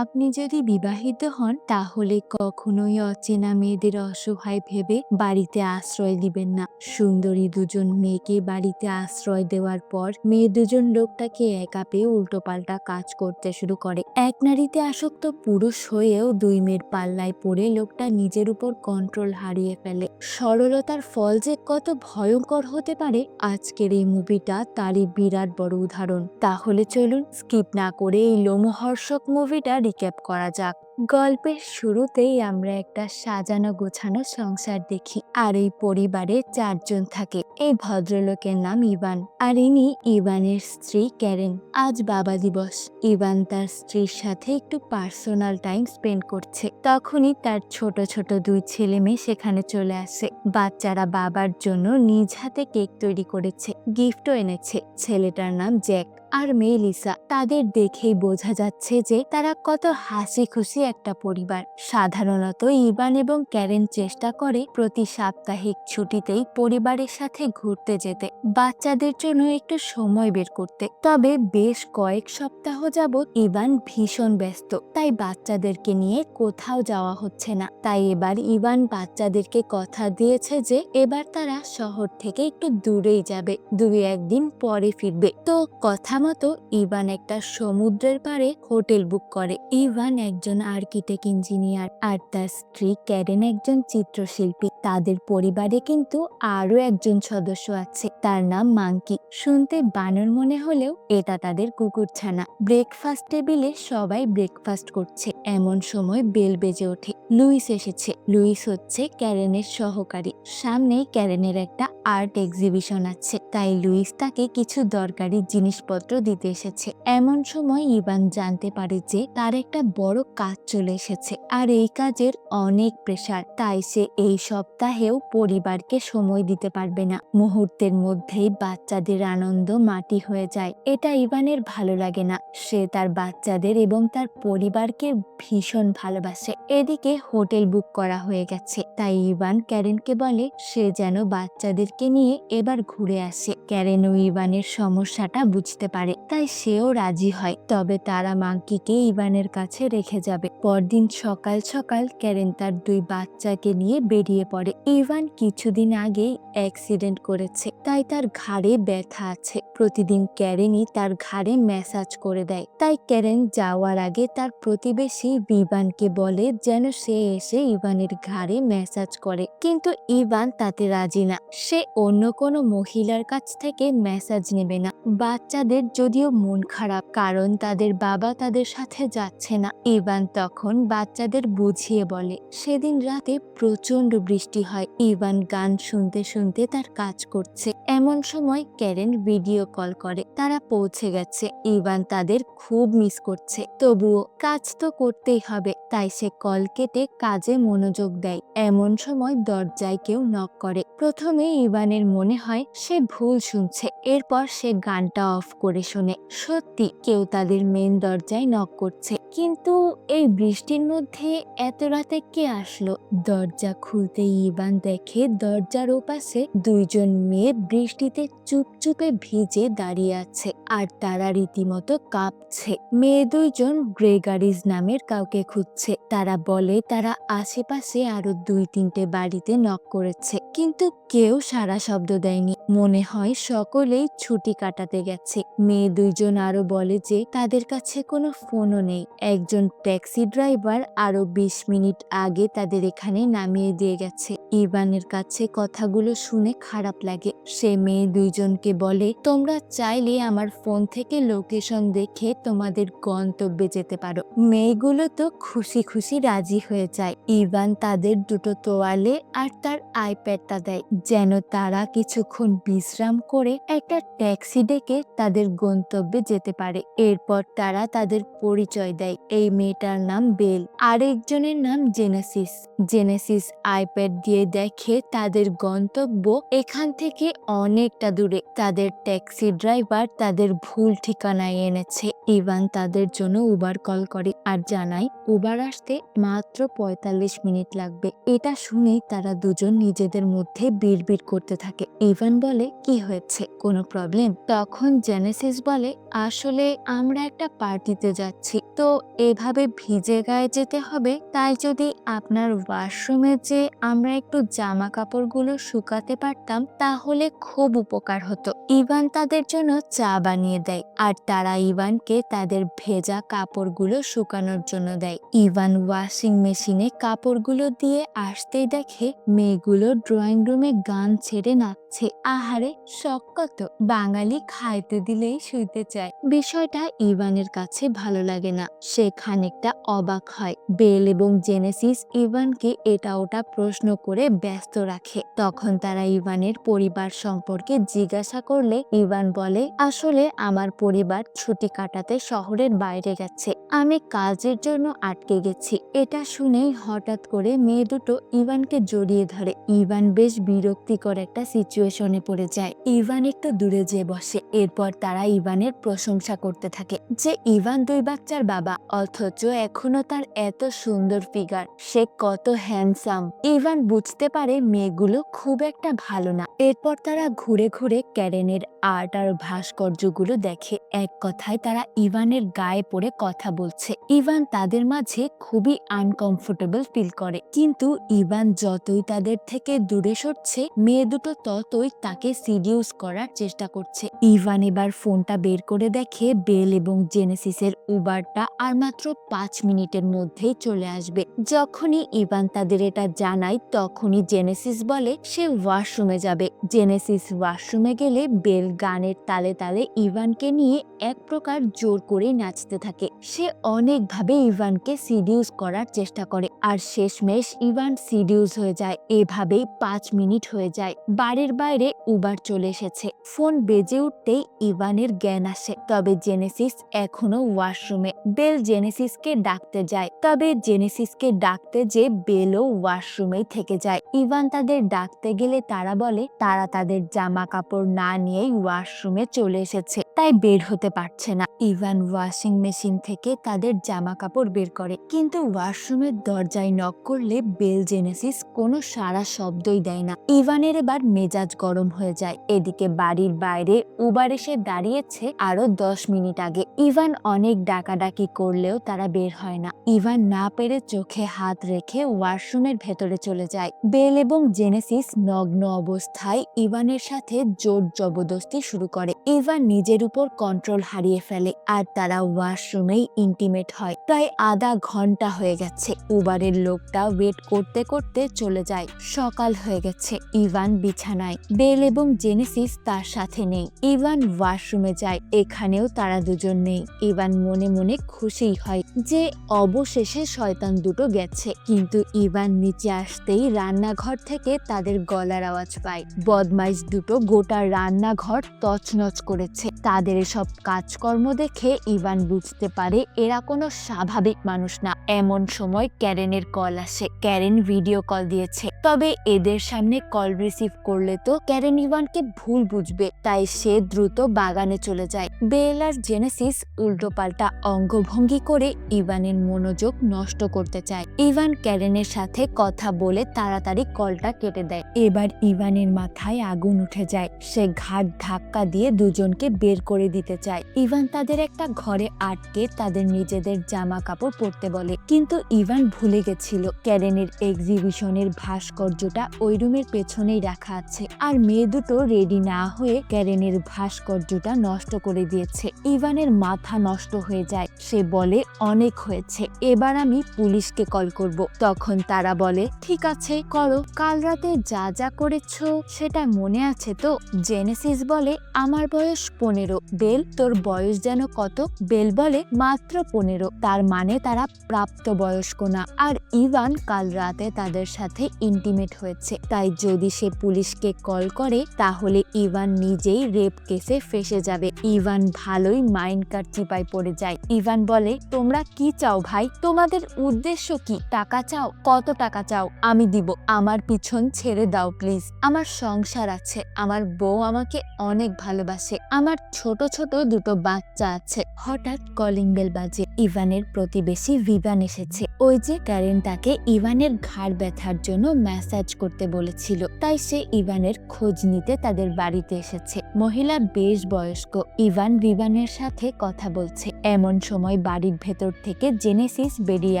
আপনি যদি বিবাহিত হন, তাহলে কখনোই অচেনা মেয়েদের অসহায় ভেবে বাড়িতে আশ্রয় দিবেন না। সুন্দরী দুজন মেয়েকে বাড়িতে আশ্রয় দেওয়ার পর মেয়ে দুজন লোকটাকে একা পেয়ে উল্টোপাল্টা কাজ করতে শুরু করে। এক নারীতে আসক্ত পুরুষ হয়েও দুই মেয়ের পাল্লায় পড়ে লোকটা নিজের উপর কন্ট্রোল হারিয়ে ফেলে। সরলতার ফল যে কত ভয়ঙ্কর হতে পারে, আজকের এই মুভিটা তারই বিরাট বড় উদাহরণ। তাহলে চলুন, স্কিপ না করে এই লোমহর্ষক মুভিটা রিক্যাপ করা যাক। গল্পের শুরুতেই আমরা একটা সাজানো গোছানো সংসার দেখি আর এই পরিবারে চারজন থাকে। এই ভদ্রলোকের নাম ইভান আর ইনি ইভানের স্ত্রী ক্যারেন। আজ বাবা দিবস। ইভান তার স্ত্রীর সাথে একটু পার্সোনাল টাইম স্পেন্ড করছে। তখনই তার ছোট ছোট দুই ছেলে মেয়ে সেখানে চলে আসে। বাচ্চারা বাবার জন্য নিজ হাতে কেক তৈরি করেছে, গিফটও এনেছে। ছেলেটার নাম জ্যাক আর মেয়ে লিসা। তাদের দেখেই বোঝা যাচ্ছে যে তারা কত হাসি খুশি একটা পরিবার। সাধারণত ইভান এবং ক্যারেন চেষ্টা করে প্রতি সাপ্তাহিক ছুটিতেই পরিবারের সাথে ঘুরতে যেতে, বাচ্চাদের জন্য একটু সময় বের করতে। তবে বেশ কয়েক সপ্তাহ যাবৎ ইভান ভীষণ ব্যস্ত, তাই বাচ্চাদেরকে নিয়ে কোথাও যাওয়া হচ্ছে না। তাই এবার ইভান বাচ্চাদেরকে কথা দিয়েছে যে, এবার তারা শহর থেকে একটু দূরেই যাবে, দুই একদিন পরে ফিরবে। তো কথা মতো ইভান একটা সমুদ্রের পাড়ে হোটেল বুক করে। ইভান একজন আর্কিটেক্ট ইঞ্জিনিয়ার আর তার স্ত্রী ক্যারেন একজন চিত্রশিল্পী। তাদের পরিবারে কিন্তু আরও একজন সদস্য আছে। তার নাম মাঙ্কি। শুনতে বানর মনে হলেও এটা তাদের কুকুরছানা। ব্রেকফাস্ট টেবিলে সবাই ব্রেকফাস্ট করছে। এমন সময় বেল বেজে ওঠে। লুইস এসেছে। লুইস হচ্ছে ক্যারেনের সহকারী। সামনেই ক্যারেনের একটা আর্ট এক্সিবিশন আছে। তাই লুইস তাকে কিছু দরকারি জিনিসপত্র দিতে এসেছে। এমন সময় ইভান জানতে পারে যে তার একটা বড় কাজ চলে এসেছে। আর এই কাজের অনেক প্রেসার তাই সে এই সপ্তাহেও পরিবারকে সময় দিতে পারবে না। মুহূর্তের মধ্যেই বাচ্চাদের আনন্দ মাটি হয়ে যায়। এটা ইভানের ভালো লাগে না। সে তার বাচ্চাদের এবং তার পরিবারকে ভীষণ ভালোবাসে। এদিকে হোটেল বুক করা হয়ে গেছে। তাই ইভান ক্যারেনকে বলে, সে যেন বাচ্চাদেরকে নিয়ে এবার ঘুরে আসে। ক্যারেন ও ইভানের সমস্যাটা বুঝতে পারে, তাই সেও রাজি হয়। তবে তারা মাঙ্কিকে ইভানের কাছে রেখে যাবে। পরদিন সকাল সকাল ক্যারেন তার দুই বাচ্চাকে নিয়ে বেরিয়ে পড়ে। ইভান কিছুদিন আগেই অ্যাক্সিডেন্ট করেছে, তাই তার ঘাড়ে ব্যথা আছে। প্রতিদিন ক্যারেনই তার ঘাড়ে ম্যাসাজ করে দেয়। তাই ক্যারেন যাওয়ার আগে তার প্রতিবেশী ইভানকে বলে, যেন সে এসে ইভানের ঘাড়ে ম্যাসাজ করে। কিন্তু ইভান তাতে রাজি না। সে অন্য কোনো মহিলার কাছ থেকে ম্যাসাজ নেবে না। বাচ্চাদের যদিও মন খারাপ, কারণ তাদের বাবা তাদের সাথে যাচ্ছে না। ইভান তখন বাচ্চাদের বুঝিয়ে বলে, সেদিন রাতে প্রচণ্ড বৃষ্টি হয়। ইভান গান শুনতে শুনতে তার কাজ করছে। এমন সময় ক্যারেন ভিডিও কল করে। তারা পৌঁছে গেছে। ইভান তাদের খুব মিস করছে। তবুও কাজ তো করতেই হবে। তাই সে কল কেটে কাজে মনোযোগ দেয়। এমন সময় দরজায় কেউ নক করে। প্রথমে ইভানের মনে হয় সে ভুল শুনছে। এরপর সে গানটা অফ করে শোনে। সত্যি কেউ তাদের মেন দরজায় নক করছে। কিন্তু এই বৃষ্টির মধ্যে এত রাতে কে আসলো? দরজা খুলতে ইবান দেখে দরজার ওপাশে দুইজন মেয়ে বৃষ্টিতে চুপচুপে ভিজে দাঁড়িয়ে আছে আর তারা রীতিমতো কাঁপছে। মেয়ে দুইজন গ্রেগারিজ নামের কাউকে খুঁজছে। তারা বলে তারা আশেপাশে আরও দুই তিনটে বাড়িতে নক করেছে। কিন্তু কেউ সারা শব্দ দেয়নি। মনে হয় সকলেই ছুটি কাটাতে গেছে। মেয়ে দুইজন আরও বলে যে তাদের কাছে কোনো ফোনও নেই। একজন ট্যাক্সি ড্রাইভার আরও বিশ মিনিট আগে তাদের এখানে নামিয়ে দিয়ে গেছে। ইভানের কাছে কথাগুলো শুনে খারাপ লাগে। সে মেয়ে দুইজনকে বলে, তোমরা চাইলে আমার ফোন থেকে লোকেশন দেখে তোমাদের গন্তব্যে যেতে পারো। মেয়েগুলো তো খুশি খুশি রাজি হয়ে যায়। ইভান তাদের দুটো তোয়ালে আর তার আইপ্যাডটা দেয়, যেন তারা কিছুক্ষণ বিশ্রাম করে একটা ট্যাক্সি ডেকে তাদের গন্তব্যে যেতে পারে। এরপর তারা তাদের পরিচয় দেয়। এই মেয়েটার নাম বেল, আরেকজনের নাম জেনেসিস। জেনেসিস আইপ্যাড দিয়ে দেখে তাদের গন্তব্য এখান থেকে অনেকটা দূরে। তাদের ট্যাক্সি ড্রাইভার তাদের ভুল ঠিকানায় এনেছে। ইভান তাদের জন্য উবার কল করে আর জানায়, উবার আসতে মাত্র পঁয়তাল্লিশ মিনিট লাগবে। এটা শুনেই তারা দুজন নিজেদের মধ্যে বিড়বিড় করতে থাকে। ইভান বলে, কি হয়েছে? কোনো প্রবলেম? তখন জেনেসিস বলে, আসলে আমরা একটা পার্টিতে যাচ্ছি। তো এভাবে ভিজে গায়ে যেতে হবে, তাই যদি আপনার ওয়াশরুমে যে আমরা একটু জামা কাপড়গুলো শুকাতে পারতাম, তাহলে খুব উপকার হতো। ইভান তাদের জন্য চা বানিয়ে দেয়, আর তারা ইভানকে তাদের ভেজা কাপড়গুলো শুকানোর জন্য দেয়। ইভান ওয়াশিং মেশিনে কাপড়গুলো দিয়ে আসতেই দেখে মেয়েগুলো ড্রয়িং রুমে গান ছেড়ে নাচছে। আহারে, শখ কত! বাঙালি খাইতে দিলেই শুইতে চায়। বিষয়টা ইভানের কাছে ভালো লাগে না। সে খানিকটা অবাক হয়। বেল এবং জেনেসিস ইভানকে এটা ওটা প্রশ্ন করে ব্যস্ত রাখে। তখন তারা ইভানের পরিবার সম্পর্কে জিজ্ঞাসা করলে ইভান বলে, আসলে আমার পরিবার ছুটি কাটাতে শহরের বাইরে গেছে। আমি কাজের জন্য আটকে গেছি। এটা শুনেই হঠাৎ করে মেয়ে দুটো ইভানকে জড়িয়ে ধরে। ইভান বেশ বিরক্তিকর একটা সিচুয়েশনে পড়ে যায়। ইভান একটু দূরে যেয়ে বসে। এরপর তারা ইভানের প্রশংসা করতে থাকে যে ইভান দুই বাচ্চার বাবা, অথচ এখনও তার এত সুন্দর ফিগার সে কত হ্যান্ডসাম ইভান বুঝতে পারে মেয়েগুলো খুব একটা ভালো না। এরপর তারা ঘুরে ঘুরে ক্যারেনের আর্ট আর ভাস্কর্যগুলো দেখে। এক কথায় তারা ইভানের গায়ে পড়ে কথা বলছে। ইভান তাদের মাঝে খুবই আনকমফোর্টেবল ফিল করে। কিন্তু ইভান যতই তাদের থেকে দূরে সরছে, মেয়ে দুটো ততই তাকে সিডিউস করার চেষ্টা করছে। ইভান এবার ফোনটা বের করে দেখে বেল এবং জেনেসিসের উবারটা আর মাত্র পাঁচ মিনিটের মধ্যেই চলে আসবে। যখনই ইভান তাদের এটা জানায়, তখনই জেনেসিস বলে, সে ওয়াশরুমে যাবে। জেনেসিস ওয়াশরুমে গেলে বেল গানের তালে তালে ইভানকে নিয়ে এক প্রকার জোর করে নাচতে থাকে। সে অনেকভাবে ইভানকে সিডিউস করার চেষ্টা করে। আর শেষমেশ ইভান সিডিউস হয়ে যায়। এভাবেই পাঁচ মিনিট হয়ে যায়। বাড়ির বাইরে উবার চলে এসেছে। ফোন বেজে উঠতেই ইভানের জ্ঞান আসে। তবে জেনেসিস এখনও ওয়াশরুমে। বেল জেনেসিসকে ডাকতে যায়। তবে জেনেসিসকে ডাকতে যে বেলও ওয়াশরুমেই থেকে যায়। ইভান তাদের ডাকতে গেলে তারা বলে, তারা তাদের জামা কাপড় না নিয়েই ওয়াশরুমে চলে এসেছে। তাই বের হতে পারছে না। ইভান ওয়াশিং মেশিন থেকে তাদের জামা কাপড় বের করে। কিন্তু ওয়াশরুমের দরজায় নক করলে বেল জেনেসিস কোনো সারা শব্দই দেয় না। ইভানের এবার মেজাজ গরম হয়ে যায়। এদিকে বাড়ির বাইরে উবার এসে দাঁড়িয়েছে আরও দশ মিনিট আগে। ইভান অনেক ডাকাডাকি করলেও তারা বের হয় না। ইভান না পেরে চোখে হাত রেখে ওয়াশরুমের ভেতরে চলে যায়। বেল এবং জেনেসিস নগ্ন অবস্থায় ইভানের সাথে জোর জবরদস্তি শুরু করে। ইভান নিজের উপর কন্ট্রোল হারিয়ে ফেলে। আর তারা ওয়াশরুমেই ইন্টিমেট হয়। প্রায় আধা ঘণ্টা হয়ে গেছে। উবারের লোকটা ওয়েট করতে করতে চলে যায়। সকাল হয়ে গেছে ইভান বিছানায়। বেল এবং জেনেসিস তার সাথে নেই। ইভান ওয়াশরুমে যায়। এখানেও তারা দুজন নেই। ইভান মনে মনে খুশি হয় যে অবশেষে শয়তান দুটো গেছে। কিন্তু ইভান নিচে আসতেই রান্নাঘর থেকে তাদের গলার আওয়াজ পায়। বদমাইশ দুটো গোটা রান্নাঘর তছনছ করেছে। তাদের এসব কাজকর্ম দেখে ইভান বুঝতে পারে এরা কোনো স্বাভাবিক মানুষ না। এমন সময় ক্যারেনের কল আসে। ক্যারেন ভিডিও কল দিয়েছে। তবে এদের সামনে কল রিসিভ করলে তো ক্যারেন ইভানকে ভুল বুঝবে। তাই সে দ্রুত বাগানে চলে যায়। বেল আর জেনেসিস উল্টোপাল্টা অঙ্গভঙ্গি করে ইভানের মনোযোগ নষ্ট করতে চায়। ইভান ক্যারেনের সাথে কথা বলে তাড়াতাড়ি কলটা কেটে দেয়। এবার ইভানের মাথায় আগুন উঠে যায়। সে ঘাট ধাক্কা দিয়ে দুজনকে বের করে দিতে চায়। ইভান তাদের একটা ঘরে আটকে তাদের নিজেদের জামা কাপড় পরতে বলে। কিন্তু ইভান ভুলে গেছিল ক্যারেনের এক্সিবিশনের ভাস্কর্যটা ওই রুমের পেছনেই রাখা আছে। আর মেয়ে দুটো রেডি না হয়ে ক্যারেনের ভাস্কর্যটা নষ্ট করে দিয়েছে। ইভানের মাথা নষ্ট হয়ে যায়। সে বলে, অনেক হয়েছে। এবার আমি পুলিশকে কল করব। তখন তারা বলে, ঠিক আছে, করো। কাল রাতে যা যা করেছ সেটা মনে আছে তো? জেনেসিস বলে, আমার বয়স পনেরো। বেল তোর বয়স যেন কত বেল বলে মাত্র পনেরো। তার মানে তারা প্রাপ্ত বয়স্ক না। আর ইভান কাল রাতে তাদের সাথে ইন্টিমেট হয়েছে। তাই যদি সে পুলিশকে কল করে, তাহলে ইভান নিজেই রেপ কেসে ফেসে যাবে। ইভান ভালোই মাইন্ড কার চিপায় পড়ে যায়। ইভান বলে, তোমরা কি চাও ভাই? তোমাদের উদ্দেশ্য কি? টাকা চাও? কত টাকা চাও? আমি দিব। আমার পিছন ছেড়ে দাও প্লিজ আমার সংসার আছে। আমার বউ আমাকে অনেক ভালোবাসে। আমার ছোট ছোট দুটো বাচ্চা ঘুমাচ্ছে হঠাৎ কলিং বেল বাজে। ইভানের প্রতিবেশী ভিভান এসেছে। ওই যে ক্যারেন তাকে ইভানের ঘাড় ব্যথার জন্য ম্যাসাজ করতে বলেছিল। তাই সে ইভানের খোঁজ নিতে তাদের বাড়িতে এসেছে। মহিলা বেশ বয়স্ক। ইভান ভিভানের সাথে কথা বলছে। এমন সময় বাড়ির ভেতর থেকে জেনেসিস বেরিয়ে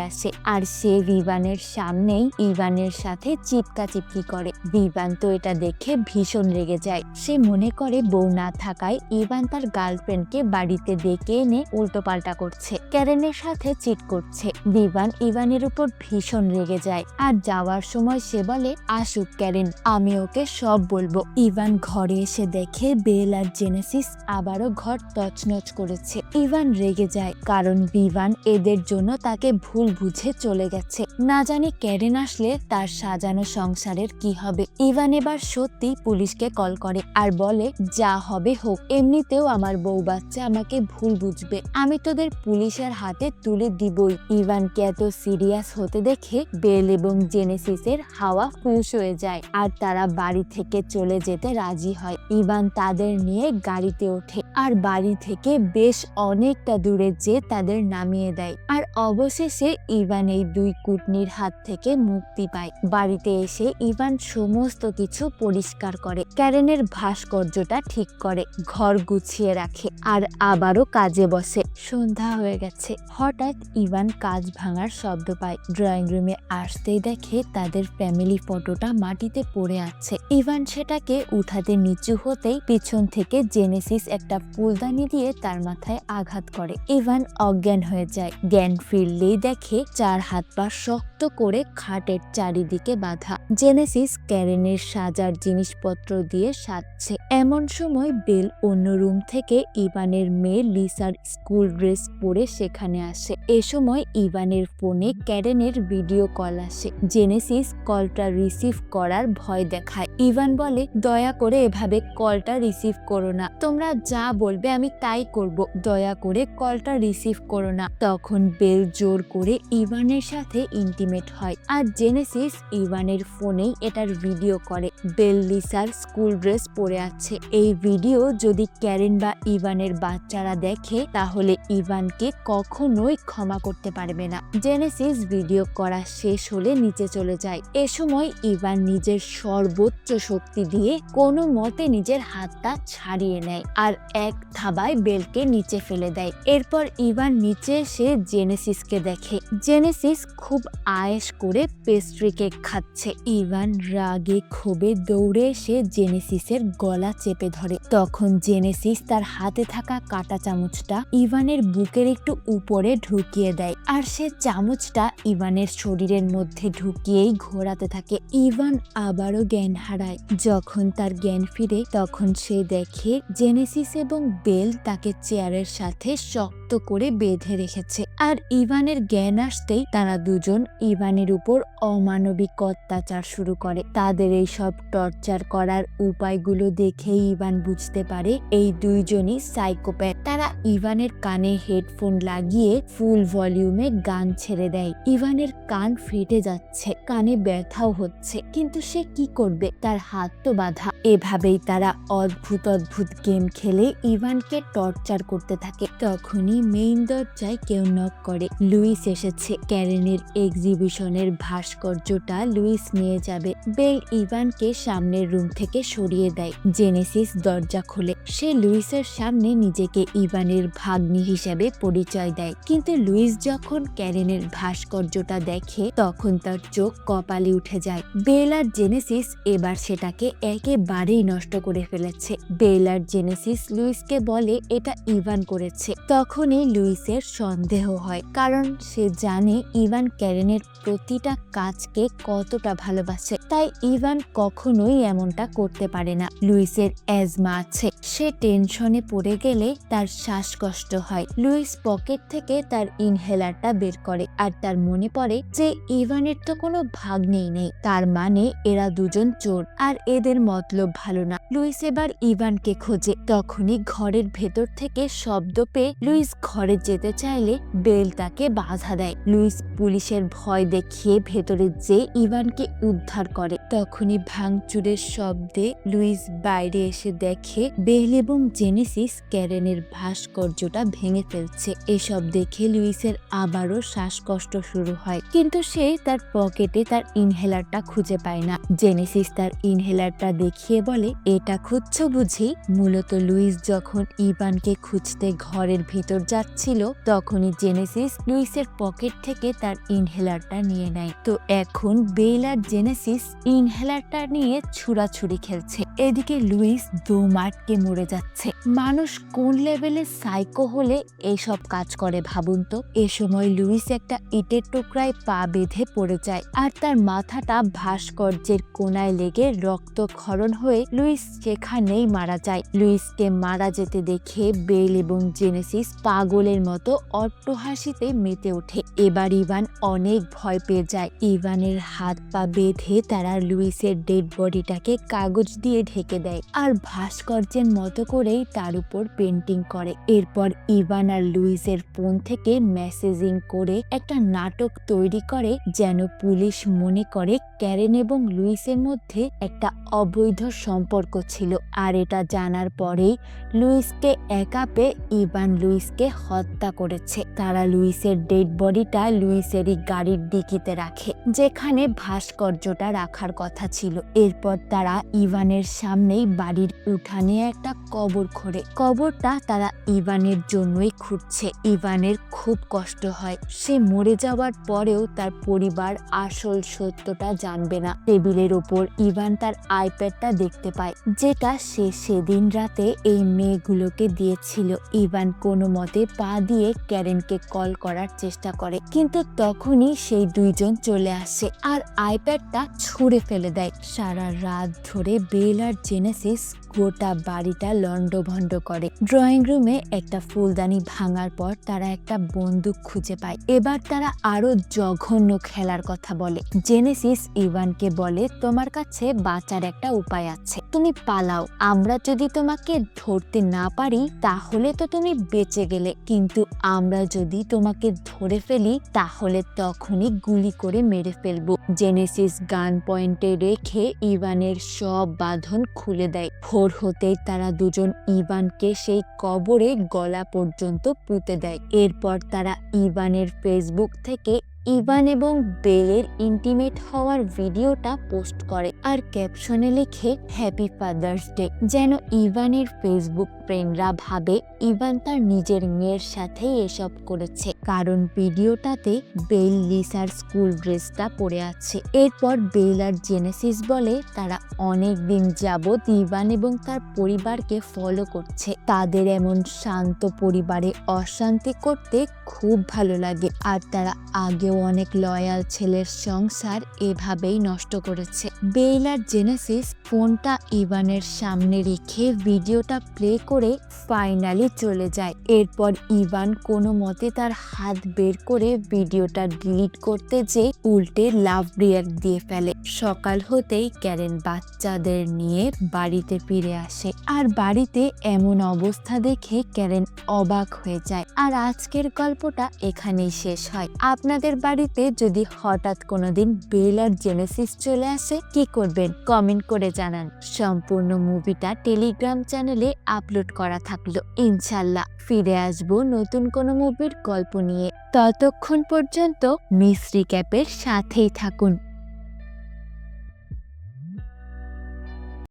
আসে। আর সে ভিভানের সামনেই ইভানের সাথে চিপকা চিপকি করে। ভিভান তো এটা দেখে ভীষণ রেগে যায়। সে মনে করে বউ না থাকায় ইভান তার গার্লফ্রেন্ডকে বাড়িতে ডেকে এনে উল্টোপাল্টা করছে। ক্যারেনের সাথে চিট করছে। ভিভান ইভানের উপর ভীষণ রেগে যায়। আর যাওয়ার সময় সে বলে, আসুক ক্যারেন, আমি ওকে সব বলব। ইভান ঘরে এসে দেখে বেল আর জেনেসিস আবারও ঘর তছনছ করেছে। ইভান রেগে যায়, কারণ বিভান এদের জন্য তাকে ভুল বুঝে চলে গেছে। না জানি ক্যারেন আসলে তার সাজানো সংসারের কি হবে। ইভান এবার সত্যি পুলিশকে কল করে আর বলে, যা হবে হোক। এমনিতেও আমার বউ বাচ্চা আমাকে ভুল বুঝবে। আমি তোদের পুলিশের হাতে তুলে দিবই। ইভানকে এত সিরিয়াস হতে দেখে বেল এবং জেনেসিসের হাওয়া ফুস হয়ে যায় আর তারা বাড়ি থেকে চলে যেতে রাজি হয়। ইভান তাদের নিয়ে গাড়িতে ওঠে আর বাড়ি থেকে বেশ অনেকটা দূরে যে তাদের নামিয়ে দেয়। আর অবশেষে ইভান এই দুই কুটনির হাত থেকে মুক্তি পায়। বাড়িতে এসে ইভান সমস্ত কিছু পরিষ্কার করে। ক্যারেনের ভাস্কর্যটা ঠিক করে, ঘর গুছিয়ে রাখে আর আবারও কাজে বসে। সন্ধ্যা হয়ে গেছে। হঠাৎ ইভান কাজ ভাঙার শব্দ পায়। ড্রয়িং রুমে আসতেই দেখে তাদের ফ্যামিলি ফটোটা মাটিতে পড়ে আছে। ইভান সেটাকে উঠাতে নিচু হতেই পিছন থেকে জেনেসিস একটা ফুলদানি দিয়ে তার মাথায় আঘাত করে। ইভান অজ্ঞান হয়ে যায়। জ্ঞান ফিরলেই দেখে চার হাত পা শক্ত করে খাটের চারিদিকে বাঁধা। জেনেসিস ক্যারেনের সাজার জিনিসপত্র দিয়ে সাজছে। এমন সময় বেল অন্য রুম থেকে ইভানের মেয়ে লিসার স্কুল ড্রেস পরে সেখানে আসে। এ সময় ইভানের ফোনে ক্যারেনের ভিডিও কল আসে। জেনেসিস কলটা রিসিভ করার ভয় দেখায়। ইভান বলে, দয়া করে এভাবে কলটা রিসিভ করো না। তোমরা যা বলবে আমি তাই করব। দয়া করে কলটা রিসিভ করো না। তখন বেল জোর করে ইভানের সাথে ইন্টিমেট হয় আর জেনেসিস ইভানের ফোনেই এটার ভিডিও করে। বেল লিসার স্কুল ড্রেস পরে আছে। এই ভিডিও যদি ক্যারেন বা ইভানের বাচ্চারা দেখে তাহলে ইভানকে কখনোই ক্ষমা করতে পারবে না। জেনেসিস ভিডিও করা শেষ হলে নিচে চলে যায়। এ সময় ইভান নিজের সর্বোচ্চ শক্তি দিয়ে কোনো মতে নিজের হাতটা ছাড়িয়ে নেয় আর এক থাবায় বেলকে নিচে ফেলে দেয়। এরপর ইভান নিচে এসে জেনেসিসকে দেখে। জেনেসিস খুব আয়েস করে পেস্ট্রি কেক খাচ্ছে। ইভান রাগে ক্ষোভে দৌড়ে এসে জেনেসিসের গলা চেপে ধরে। তখন জেনেসিস তার হাতে থাকা কাটা চামচটা ইভানের বুকের একটু উপরে ঢুকিয়ে দেয়। আর সে চামচটা ইভানের শরীরের মধ্যে ঢুকিয়েই ঘোরাতে থাকে। ইভান আবারও জ্ঞান হারায়। যখন তার জ্ঞান ফিরে, তখন সে দেখে জেনেসিস এবং বেল তাকে চেয়ারের সাথে শক্ত করে বেঁধে রেখেছে। আর ইভানের জ্ঞান আসতেই তারা দুজন ইভানের উপর অমানবিক অত্যাচার শুরু করে। তাদের এই সব টর্চার করার উপায়গুলো দেখে ইভান বুঝতে পারে, এই দুইজনই সাইকোপ্যাথ। তারা ইভানের কানে হেডফোন লাগিয়ে ফুল ভলিউমে গান ছেড়ে দেয়। ইভানের কান ফেটে যাচ্ছে, কানে ব্যথাও হচ্ছে, কিন্তু সে কি করবে? তার হাত তো বাঁধা। এভাবেই তারা অদ্ভুত অদ্ভুত গেম খেলে ইভানকে টর্চার করতে থাকে। তখনই মেইন দরজায় কেউ নক করে, লুইস এসেছে, ক্যারেনের এক্সিবিশনের ভাস্কর্যটা লুইস নিয়ে যাবে। বেল ইভানকে সামনের রুম থেকে সরিয়ে দেয়। জেনেসিস দরজা খোলে। সে লুইসের সামনে নিজেকে ইভানের ভাগ্নি হিসেবে পরিচয় দেয়। কিন্তু লুইস যখন ক্যারেনের ভাস্কর্যটা দেখে, তখন তার চোখ কপালে উঠে যায়। বেলার জেনেসিস এবার সেটাকে একেবারেই নষ্ট করে ফেলেছে। বেলার জেনেসিস লুইসকে বলে এটা ইভান করেছে। তখনই লুইসের সন্দেহ হয়, কারণ সে জানে ইভান ক্যারেনের প্রতিটা কাজকে কতটা ভালোবাসে। তাই ইভান কখনোই এমনটা করতে পারে না। লুইসের অ্যাজমা আছে। সে টেনশনে পড়ে গেলে তার শ্বাসকষ্ট হয়। লুইস পকেট থেকে তার ইনহেলারটা বের করে আর তার মনে পড়ে যে ইভানের তো কোনো ভাগ্নেই নেই। তার মানে এরা দুজন চোর আর এদের মতলব ভালো না। লুইস এবার ইভানকে খোঁজে। তখনই ঘরের ভেতর থেকে শব্দ পেয়ে লুইস ঘরে যেতে চাইলে বেল তাকে বাধা দেয়। লুইস পুলিশের ভয় দেখিয়ে ভেতরে যে ইভানকে উদ্ধার করে। তখনই ভাঙচুরের শব্দে লুইস বাইরে এসে দেখে বেল এবং জেনেসিস ক্যারেনের ভাস্কর্যটা ভেঙে ফেলছে। এসব দেখে লুইসের আবারও শ্বাসকষ্ট শুরু হয়। কিন্তু সে তার পকেটে তার ইনহেলারটা খুঁজে পায় না। জেনেসিস তার ইনহেলারটা দেখিয়ে বলে, এটা খুঁজছো বুঝি? মূলত লুইস যখন ইভানকে খুঁজতে ঘরের ভিতর যাচ্ছিল, তখনই জেনেসিস লুইসের পকেট থেকে তার ইনহেলারটা নিয়ে নেয়। তো এখন বেল আর জেনেসিস ইনহেলারটা নিয়ে ছুড়াছুড়ি খেলছে। এদিকে লুইস দম আটকে মরে যাচ্ছে। মানুষ কোন লেভেলে সাইকো হলে এইসব কাজ করে ভাবুন তো। এ সময় লুইস একটা ইটের টুকরায় পা বেঁধে পড়ে যায় আর তার মাথাটা ভাস্কর্যের কোনায় লেগে রক্তক্ষরণ হয়ে লুইস সেখানেই মারা যায়। লুইসকে মারা যেতে দেখে বেল এবং জেনেসিস পাগলের মতো অট্টহাসিতে মেতে ওঠে। এবার ইভান অনেক ভয় পেয়ে যায়। ইভানের হাত পা বেঁধে তারা লুইসের ডেড বডিটাকে কাগজ দিয়ে ঢেকে দেয় আর ভাস্কর্যের মতো করেই তার উপর পেন্টিং করে। এরপর ইভান আর লুইসের ফোন থেকে মেসেজিং করে একটা নাটক তৈরি করে, যেন পুলিশ মনে করে ক্যারেন এবং লুইসের মধ্যে একটা অবৈধ সম্পর্ক ছিল, আর এটা জানার পরেই লুইসকে একা পেয়ে ইভান লুইসকে হত্যা করেছে। তারা লুইসের ডেড বডিটা লুইসেরই গাড়ির ডিকিতে রাখে, যেখানে ভাস্কর্যটা রাখার কথা ছিল। এরপর তারা ইভানের সামনেই বাড়ির উঠানে একটা কবর খোঁড়ে। কবরটা তারা ইভানের জন্যই খুঁড়ছে। ইভানের খুব কষ্ট হয়। সে মরে যাওয়ার পরেও তার পরিবার আসল সত্যটা জানবে না। টেবিলের ওপর ইভান তার আইপ্যাডটা দেখতে পায়, যেটা সে সেদিন রাতে এই মেয়েগুলোকে দিয়েছিল। ইভান কোনো মতে পা দিয়ে ক্যারেনকে কল করার চেষ্টা করে, কিন্তু তখনই সেই দুইজন চলে আসে আর আইপ্যাডটা ছুঁড়ে ফেলে দেয়। সারা রাত ধরে বেল আর জেনেসিস গোটা বাড়িটা লন্ডভন্ড করে। ড্রয়িং রুমে একটা ফুলদানি ভাঙার পর তারা একটা বন্দুক খুঁজে পায়। এবার তারা আরও জঘন্য খেলার কথা বলে। জেনেসিস ইভানকে বলে, তোমার কাছে বাঁচার একটা উপায় আছে। তুমি পালাও। আমরা যদি তোমাকে ধরতে না পারি, তাহলে তো তুমি বেঁচে গেলে। কিন্তু আমরা যদি তোমাকে ধরে ফেলি, তাহলে তখনই গুলি করে মেরে ফেলব। জেনেসিস গান পয়েন্টে রেখে ইভানের সব বাঁধন খুলে দেয়। ভোর হতেই তারা দুজন ইভানকে সেই কবরে গলা পর্যন্ত পুঁতে দেয়। এরপর তারা ইভানের ফেসবুক থেকে ইভান এবং বেলের ইন্টিমেট হওয়ার ভিডিওটা পোস্ট করে আর ক্যাপশনে লিখে হ্যাপি ফাদার্স ডে যেন ইভানের ফেসবুক ফ্রেন্ডরা ভাবে ইভান তার নিজের মেয়ের সাথেই এসব করেছে। কারণ ভিডিওটাতে বেল লিসার স্কুল ড্রেসটা পরে আছে। এরপর বেল আর জেনেসিস বলে তারা অনেক দিন যাবৎ ইভান এবং তার পরিবারকে ফলো করছে। তাদের এমন শান্ত পরিবারে অশান্তি করতে খুব ভালো লাগে। আর তারা আগেও অনেক লয়াল ছেলের সংসার এভাবেই নষ্ট করেছে। বেল আর জেনেসিস ফোনটা ইভানের সামনে রেখে ভিডিওটা প্লে করে ফাইনালি চলে যায়। এরপর ইভান কোনো মতে তার হাত বের করে ভিডিওটা ডিলিট করতে যে উল্টে লাভ রিয়াক্ট দিয়ে ফেলে। সকাল হতেই ক্যারেন বাচ্চাদের নিয়ে বাড়িতে ফিরে আসে। আর বাড়িতে এমন অবস্থা দেখে ক্যারেন অবাক হয়ে যায়। আর আজকের গল্পটা এখানেই শেষ হয়। আপনাদের বাড়িতে যদি হঠাৎ কোনোদিন বেল আর জেনেসিস চলে আসে, কি করবেন? কমেন্ট করে জানান। সম্পূর্ণ মুভিটা টেলিগ্রাম চ্যানেলে আপলোড করা থাকল। ইনশাল্লাহ ফিরে আসব নতুন কোনো মুভির গল্প নিয়ে ততক্ষণ পর্যন্ত মিস ক্যাপের সাথেই থাকুন।